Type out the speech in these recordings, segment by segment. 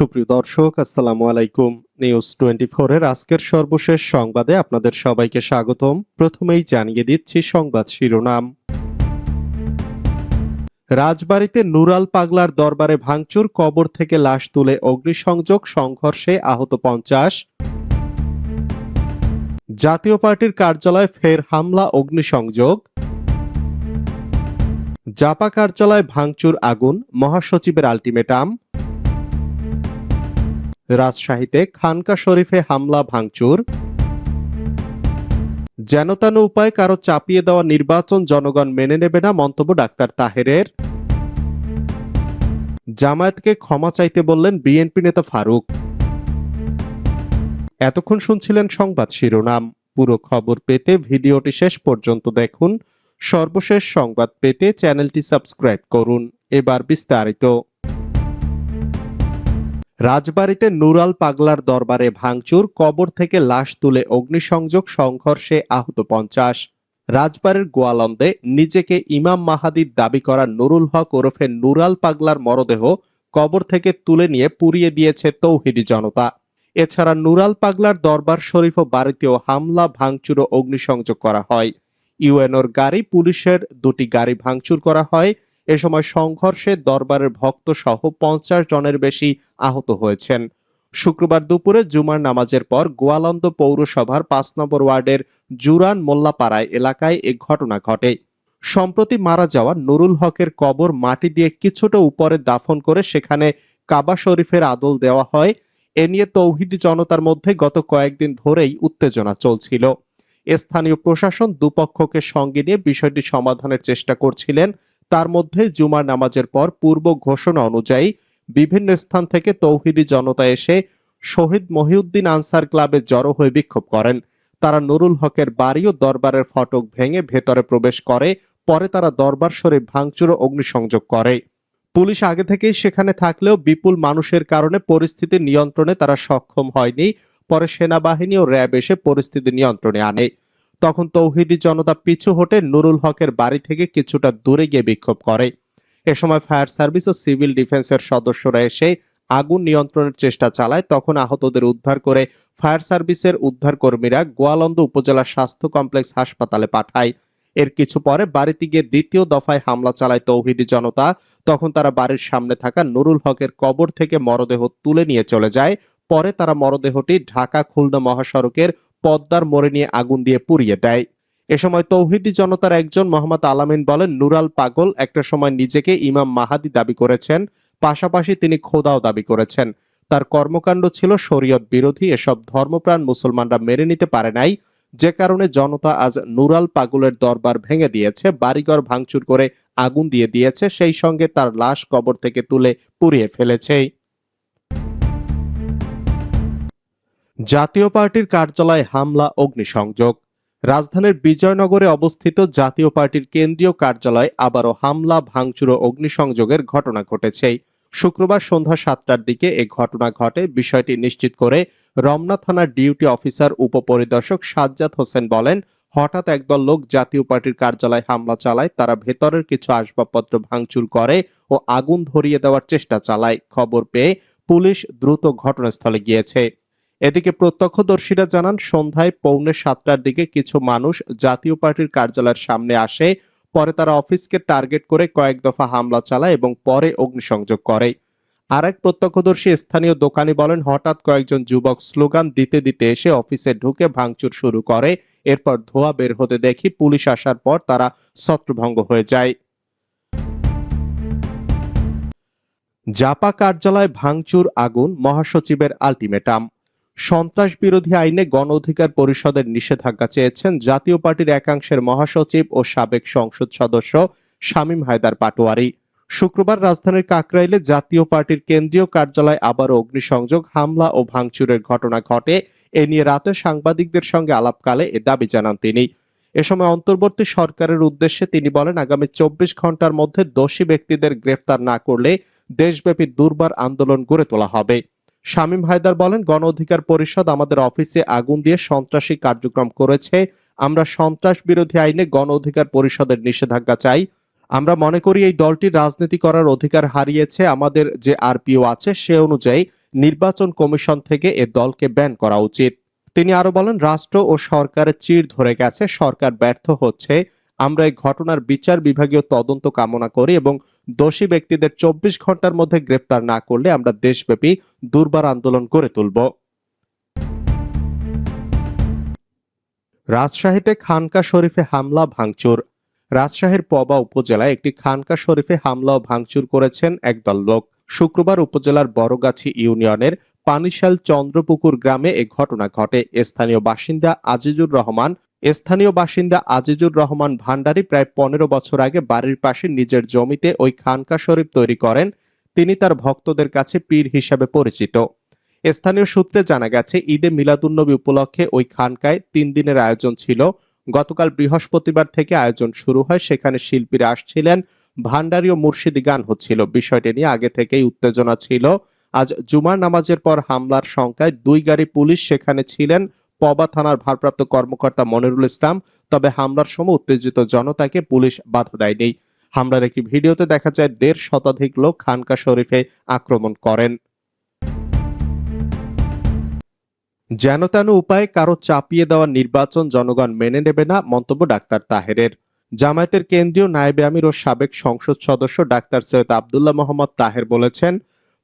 সুপ্রিয় দর্শক, আসসালামু আলাইকুম। নিউজ টোয়েন্টি এর আজকের সর্বশেষ সংবাদে আপনাদের সবাইকে স্বাগতম। প্রথমেই জানিয়ে দিচ্ছি সংবাদ শিরোনাম। রাজবাড়িতে নুরাল পাগলার দরবারে ভাঙচুর, কবর থেকে লাশ তুলে অগ্নিসংযোগ, সংঘর্ষে আহত পঞ্চাশ। জাতীয় পার্টির কার্যালয়ে ফের হামলা, অগ্নিসংযোগ। জাপা কার্যালয় ভাঙচুর আগুন, মহাসচিবের আলটিমেটাম। রাজশাহীতে খানকা শরীফে হামলা, ভাঙচুর। যেনতান উপায় কারও চাপিয়ে দেওয়া নির্বাচন জনগণ মেনে নেবে না মন্তব্য ডাক্তার তাহেরের। জামায়াতকে ক্ষমা চাইতে বললেন বিএনপি নেতা ফারুক। এতক্ষণ শুনছিলেন সংবাদ শিরোনাম। পুরো খবর পেতে ভিডিওটি শেষ পর্যন্ত দেখুন। সর্বশেষ সংবাদ পেতে চ্যানেলটি সাবস্ক্রাইব করুন। এবার বিস্তারিত। রাজবাড়িতে নুরাল পাগলার দরবারে ভাঙচুর, কবর থেকে লাশ তুলে অগ্নিসংযোগ সংঘর্ষে আহত পঞ্চাশ। রাজবাড়ির গোয়ালন্দে নিজেকে ইমাম মাহাদির দাবি করা নুরুল হক ওরফে নুরাল পাগলার মরদেহ কবর থেকে তুলে নিয়ে পুড়িয়ে দিয়েছে তৌহিদি জনতা। এছাড়া নুরাল পাগলার দরবার শরীফ ও বাড়িতেও হামলা, ভাঙচুর ও অগ্নিসংযোগ করা হয়। ইউএনওর গাড়ি পুলিশের দুটি গাড়ি ভাঙচুর করা হয়। এ সময় সংঘর্ষে দরবারের ভক্ত সহ পঞ্চাশ জনের বেশি আহত হয়েছেন। শুক্রবার দুপুরে জুমার নামাজের পর গোয়ালন্দ পৌরসভার পাঁচ নম্বর ওয়ার্ডের জুরান মোল্লাপাড়ায় এলাকায় এ ঘটনা ঘটে। সম্প্রতি মারা যাওয়া নুরুল হকের কবর মাটি দিয়ে কিছুটা উপরে দাফন করে সেখানে কাবা শরীফের আদল দেওয়া হয়। এ নিয়ে তৌহিদি জনতার মধ্যে গত কয়েকদিন ধরেই উত্তেজনা চলছিল। স্থানীয় প্রশাসন দুপক্ষকে সঙ্গে নিয়ে বিষয়টি সমাধানের চেষ্টা করছিলেন। তার মধ্যে জুমার নামাজের পর পূর্ব ঘোষণা অনুযায়ী বিভিন্ন স্থান থেকে তৌহিদি জনতা এসে শহীদ মহিউদ্দিন আনসার ক্লাবে জড়ো হয়ে বিক্ষোভ করেন। তারা নুরুল হকের বাড়ি ও দরবারের ফটক ভেঙে ভেতরে প্রবেশ করে, পরে তারা দরবার শরীফ ভাঙচুর ও অগ্নিসংযোগ করে। পুলিশ আগে থেকেই সেখানে থাকলেও বিপুল মানুষের কারণে পরিস্থিতি নিয়ন্ত্রণে তারা সক্ষম হয়নি। পরে সেনাবাহিনী ও র্যাব এসে পরিস্থিতি নিয়ন্ত্রণে আনে। তখন তৌহিদি জনতা পিছু হটে নুরুল হকের বাড়ি থেকে কিছুটা দূরে গিয়ে বিক্ষোভ করে। এ সময় ফায়ার সার্ভিস ও সিভিল ডিফেন্সের সদস্যরা এসে আগুন নিয়ন্ত্রণের চেষ্টা চালায়। তখন আহতদের উদ্ধার করে ফায়ার সার্ভিসের উদ্ধার কর্মীরা গোয়ালন্দ উপজেলা স্বাস্থ্য কমপ্লেক্স হাসপাতালে পাঠায়। এর কিছু পরে বাড়িতে গিয়ে দ্বিতীয় দফায় হামলা চালায় তৌহিদি জনতা। তখন তারা বাড়ির সামনে থাকা নুরুল হকের কবর থেকে মরদেহ তুলে নিয়ে চলে যায়। পরে তারা মরদেহটি ঢাকা খুলনা মহাসড়কের পদ্মার মোড়ে নিয়ে আগুন দিয়ে পুড়িয়ে দেয়। এ সময় তৌহিদি জনতার একজন মোহাম্মদ আলামিন বলেন, নুরাল পাগল একটা সময় নিজেকে ইমাম মাহাদি দাবি করেছেন, পাশাপাশি তিনি খোদাও দাবি করেছেন। তার কর্মকাণ্ড ছিল শরীয়ত বিরোধী, এসব ধর্মপ্রাণ মুসলমানরা মেনে নিতে পারে নাই। যে কারণে জনতা আজ নুরাল পাগলের দরবার ভেঙে দিয়েছে, বাড়িঘর ভাঙচুর করে আগুন দিয়ে দিয়েছে, সেই সঙ্গে তার লাশ কবর থেকে তুলে পুড়িয়ে ফেলেছে। জাতীয় পার্টির কার্যালয়ে হামলা, অগ্নিসংযোগ। রাজধানীর বিজয়নগরে অবস্থিত জাতীয় পার্টির কেন্দ্রীয় কার্যালয়ে আবারও হামলা, ভাঙচুর ও অগ্নিসংযোগের ঘটনা ঘটেছে। শুক্রবার সন্ধ্যা সাতটার দিকে এ ঘটনা ঘটে। বিষয়টি নিশ্চিত করে রমনা থানার ডিউটি অফিসার, উপপরিদর্শক সাজ্জাদ হোসেন বলেন, হঠাৎ একদল লোক জাতীয় পার্টির কার্যালয়ে হামলা চালায়। তারা ভেতরের কিছু আসবাবপত্র ভাঙচুর করে ও আগুন ধরিয়ে দেওয়ার চেষ্টা চালায়। খবর পেয়ে পুলিশ দ্রুত ঘটনাস্থলে গিয়েছে। এদিকে প্রত্যক্ষদর্শীরা জানান, সন্ধ্যায় পৌনে সাতটার দিকে কিছু মানুষ জাতীয় পার্টির কার্যালয়ের সামনে আসে। পরে তারা অফিসকে টার্গেট করে কয়েক দফা হামলা চালায় এবং পরে অগ্নিসংযোগ করে। আর এক প্রত্যক্ষদর্শী স্থানীয় দোকানি বলেন, হঠাৎ কয়েকজন যুবক স্লোগান দিতে দিতে এসে অফিসে ঢুকে ভাঙচুর শুরু করে। এরপর ধোয়া বের হতে দেখি পুলিশ আসার পর তারা ছত্রভঙ্গ হয়ে যায়। জাপা কার্যালয় ভাঙচুর আগুন মহাসচিবের আলটিমেটাম। সন্ত্রাস বিরোধী আইনে গণ অধিকার পরিষদের নিষেধাজ্ঞা চেয়েছেন জাতীয় পার্টির একাংশের মহাসচিব ও সাবেক সংসদ সদস্য শামীম হায়দার পাটোয়ারি। শুক্রবার রাজধানীর কাকরাইলে জাতীয় পার্টির কেন্দ্রীয় কার্যালয় আবারও অগ্নিসংযোগ, হামলা ও ভাঙচুরের ঘটনা ঘটে। এ নিয়ে রাতে সাংবাদিকদের সঙ্গে আলাপকালে এ দাবি জানান তিনি। এ সময় অন্তর্বর্তী সরকারের উদ্দেশ্যে তিনি বলেন, আগামী চব্বিশ ঘণ্টার মধ্যে দোষী ব্যক্তিদের গ্রেফতার না করলে দেশব্যাপী দুর্বার আন্দোলন গড়ে তোলা হবে। শামীম হায়দার বলেন, গণ অধিকার পরিষদ আমাদের অফিসে আগুন দিয়ে সন্ত্রাসী কার্যক্রম করেছে। আমরা সন্ত্রাস বিরোধী আইনে গণ অধিকার পরিষদের নিষেধাজ্ঞা চাই। আমরা মনে করি এই দলটি রাজনীতি করার অধিকার হারিয়েছে। আমাদের যে আরপিও আছে সে অনুযায়ী নির্বাচন কমিশন থেকে এ দলকে ব্যান করা উচিত। তিনি আরও বলেন, রাষ্ট্র ও সরকারের চির ধরে গেছে। সরকার ব্যর্থ হচ্ছে। আমরা এই ঘটনার বিচার বিভাগীয় তদন্ত কামনা করি এবং দোষী ব্যক্তিদের চব্বিশ ঘণ্টার মধ্যে গ্রেপ্তার না করলে আমরা দেশব্যাপী দুর্বার আন্দোলন করে তুলব। রাজশাহীতে খানকা শরীফে হামলা, ভাঙচুর। রাজশাহীর পবা উপজেলায় একটি খানকা শরীফে হামলা ও ভাঙচুর করেছেন একদল লোক। শুক্রবার উপজেলার বড়গাছি ইউনিয়নের পানিশাল চন্দ্রপুকুর গ্রামে এ ঘটনা ঘটে। স্থানীয় বাসিন্দা আজিজুর রহমান স্থানীয় বাসিন্দা আজিজুর রহমান ভান্ডারী প্রায় পনেরো বছর আগে বাড়ির পাশে নিজের জমিতে ওই খানকা শরীফ তৈরি করেন। তিনি তার ভক্তদের কাছে পীর হিসাবে পরিচিত। স্থানীয় সূত্রে জানা গেছে, ঈদে মিলাদুন্নবী উপলক্ষে ওই খানকায় তিন দিনের আয়োজন ছিল। গতকাল বৃহস্পতিবার থেকে আয়োজন শুরু হয়। সেখানে শিল্পীরা আসছিলেন। ভান্ডারী ও মুর্শিদি গান হচ্ছিল। বিষয়টি নিয়ে আগে থেকেই উত্তেজনা ছিল। আজ জুমার নামাজের পর হামলার সংখ্যায় দুই গাড়ি পুলিশ সেখানে ছিলেন। পবা থানার ভারপ্রাপ্ত কর্মকর্তা মনিরুল ইসলাম, তবে হামলার সময় উত্তেজিত জনতাকে পুলিশ বাধা দেয়নি। হামলার একটি ভিডিওতে দেখা যায়, দেড় শতাধিক লোক খানকা শরীফে আক্রমণ করেন। যেন তেন উপায়ে কারও চাপিয়ে দেওয়া নির্বাচন জনগণ মেনে নেবে না, মন্তব্য ডাক্তার তাহেরের। জামায়াতের কেন্দ্রীয় নায়েবে আমির ও সাবেক সংসদ সদস্য ডাক্তার সৈয়দ আবদুল্লাহ মোহাম্মদ তাহের বলেছেন,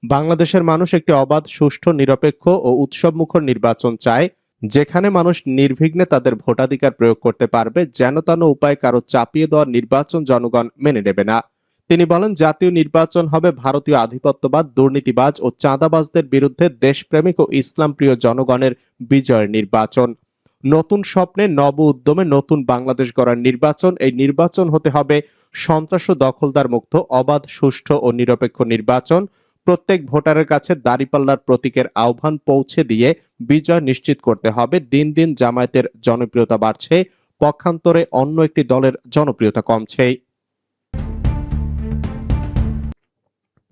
বাংলাদেশের মানুষ একটি অবাধ, সুষ্ঠু, নিরপেক্ষ ও উৎসবমুখর নির্বাচন চায়। যেখানে মানুষ নির্বিঘ্নে তাদের ভোটাধিকার প্রয়োগ করতে পারবে, যেন তেন উপায়ে কারও চাপিয়ে দেওয়া নির্বাচন জনগণ মেনে নেবে না। তিনি বলেন, জাতীয় নির্বাচন হবে ভারতীয় আধিপত্যবাদ, দুর্নীতিবাজ ও চাঁদাবাজদের বিরুদ্ধে দেশপ্রেমিক ও ইসলাম প্রিয় জনগণের বিজয়ের নির্বাচন। নতুন স্বপ্নে নব উদ্যমে নতুন বাংলাদেশ গড়ার নির্বাচন, এই নির্বাচন হতে হবে সন্ত্রাস ও দখলদার মুক্ত অবাধ, সুষ্ঠু ও নিরপেক্ষ নির্বাচন প্রত্যেক ভোটারের কাছে দাঁড়িপাল্লার প্রতীকের আহ্বান পৌঁছে দিয়ে বিজয় নিশ্চিত করতে হবে। দিন দিন জামায়াতের জনপ্রিয়তা বাড়ছে, পক্ষান্তরে অন্য একটি দলের জনপ্রিয়তা কমছে।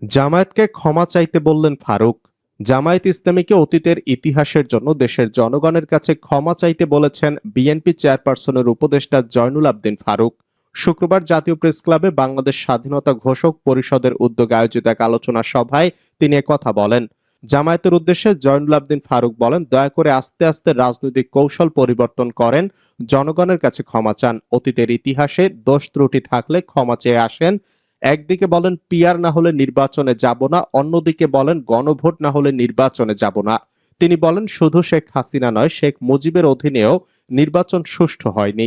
জামায়াতকে ক্ষমা চাইতে বললেন ফারুক। জামায়াত ইসলামীকে অতীতের ইতিহাসের জন্য দেশের জনগণের কাছে ক্ষমা চাইতে বলেছেন বিএনপি চেয়ারপারসনের উপদেষ্টা জয়নুল আবদিন ফারুক। শুক্রবার জাতীয় প্রেস ক্লাবে বাংলাদেশ স্বাধীনতা ঘোষক পরিষদের উদ্যোগে আয়োজিত এক আলোচনা সভায় তিনি কথা বলেন। জামায়াতের উদ্দেশ্যে জয়নুল আবদিন ফারুক বলেন, দয়া করে আস্তে আস্তে রাজনৈতিক কৌশল পরিবর্তন করেন, জনগণের কাছে ক্ষমা চান, অতীতের ইতিহাসে দোষ ত্রুটি থাকলে ক্ষমা চেয়ে আসেন। একদিকে বলেন পিয়ার না হলে নির্বাচনে যাব না। অন্যদিকে বলেন, গণভোট না হলে নির্বাচনে যাব না। তিনি বলেন, শুধু শেখ হাসিনা নয়, শেখ মুজিবের অধীনেও নির্বাচন সুষ্ঠু হয়নি।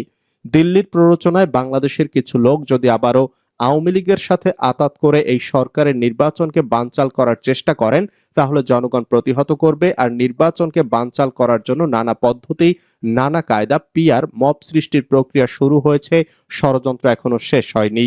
দিল্লির প্ররোচনায় বাংলাদেশের কিছু লোক যদি আবারও আওয়ামী লীগের সাথে আতাত করে এই সরকারের নির্বাচনকে বানচাল করার চেষ্টা করেন, তাহলে জনগণ প্রতিহত করবে আর নির্বাচনকে বানচাল করার জন্য নানা পদ্ধতি, নানা কায়দা পিয়ার মব সৃষ্টির প্রক্রিয়া শুরু হয়েছে, ষড়যন্ত্র এখনও শেষ হয়নি।